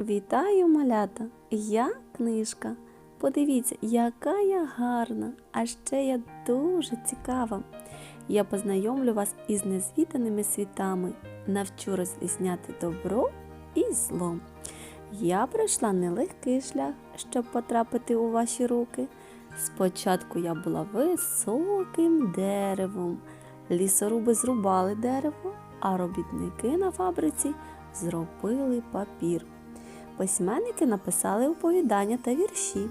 Вітаю, малята! Я книжка. Подивіться, яка я гарна, а ще я дуже цікава. Я познайомлю вас із незвіданими світами, навчу розрізняти добро і зло. Я пройшла нелегкий шлях, щоб потрапити у ваші руки. Спочатку я була високим деревом. Лісоруби зрубали дерево, а робітники на фабриці зробили папір. Письменники написали оповідання та вірші,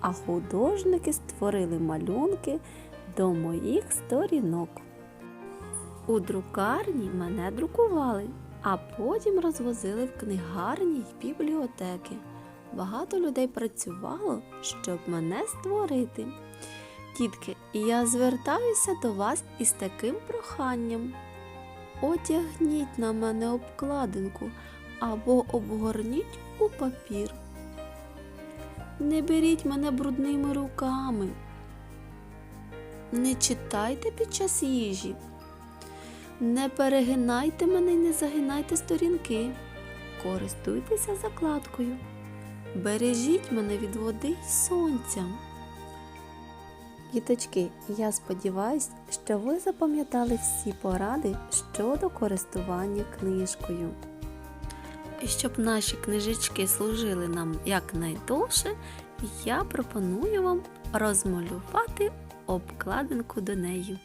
а художники створили малюнки до моїх сторінок. У друкарні мене друкували, а потім розвозили в книгарні й бібліотеки. Багато людей працювало, щоб мене створити. Тітки, я звертаюся до вас із таким проханням. Одягніть на мене обкладинку або обгорніть у папір. Не беріть мене брудними руками. Не читайте під час їжі. Не перегинайте мене і не загинайте сторінки. Користуйтеся закладкою. Бережіть мене від води й сонця. Діточки, я сподіваюся, що ви запам'ятали всі поради щодо користування книжкою. І щоб наші книжечки служили нам якнайдовше, я пропоную вам розмалювати обкладинку до неї.